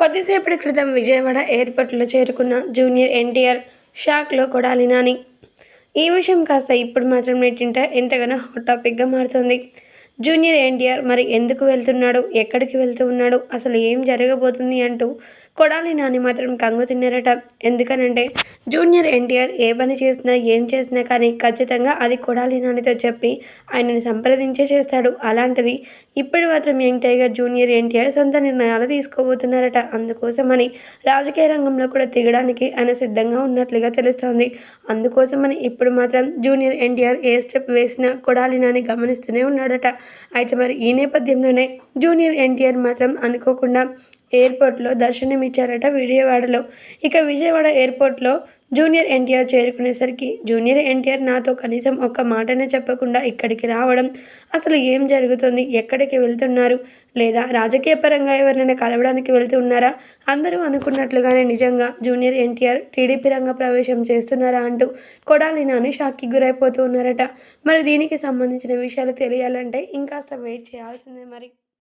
కొద్దిసేపటి క్రితం విజయవాడ ఎయిర్పోర్ట్లో చేరుకున్న జూనియర్ ఎన్టీఆర్ షాక్లో కొడాలి నాని. ఈ విషయం కాస్త ఇప్పుడు మాత్రం నెట్టింట ఎంతగానో హాట్ టాపిక్గా మారుతుంది. జూనియర్ ఎన్టీఆర్ మరి ఎందుకు వెళ్తున్నాడు? ఎక్కడికి వెళ్తూ ఉన్నాడు? అసలు ఏం జరగబోతుంది అంటూ కొడాలి నాని మాత్రం కంగు తిన్నారట. ఎందుకనంటే జూనియర్ ఎన్టీఆర్ ఏ పని చేసినా ఏం చేసినా కానీ ఖచ్చితంగా అది కొడాలి నానితో చెప్పి ఆయనని సంప్రదించే చేస్తాడు. అలాంటిది ఇప్పుడు మాత్రం యంగ్ టైగర్ జూనియర్ ఎన్టీఆర్ సొంత నిర్ణయాలు తీసుకోబోతున్నారట. అందుకోసమని రాజకీయ రంగంలో కూడా దిగడానికి ఆయన సిద్ధంగా ఉన్నట్లుగా తెలుస్తోంది. అందుకోసమని ఇప్పుడు మాత్రం జూనియర్ ఎన్టీఆర్ ఏ స్టెప్ వేసినా కొడాలి నాని గమనిస్తూనే ఉన్నాడట. అయితే మరి ఈ నేపథ్యంలోనే జూనియర్ ఎన్టీఆర్ మాత్రం అనుకోకుండా ఎయిర్పోర్ట్లో దర్శనమిచ్చారట విజయవాడలో. ఇక విజయవాడ ఎయిర్పోర్ట్లో జూనియర్ ఎన్టీఆర్ చేరుకునేసరికి జూనియర్ ఎన్టీఆర్ నాతో కనీసం ఒక్క మాటనే చెప్పకుండా ఇక్కడికి రావడం అసలు ఏం జరుగుతుంది? ఎక్కడికి వెళ్తున్నారు? లేదా రాజకీయ పరంగా ఎవరినైనా కలవడానికి వెళ్తున్నారా? అందరూ అనుకున్నట్లుగానే నిజంగా జూనియర్ ఎన్టీఆర్ టీడీపీ రంగ ప్రవేశం చేస్తున్నారా అంటూ కొడాలి నాని షాక్కి గురైపోతూ ఉన్నారట. మరి దీనికి సంబంధించిన విషయాలు తెలియాలంటే ఇంకాస్త వెయిట్ చేయాల్సిందే మరి.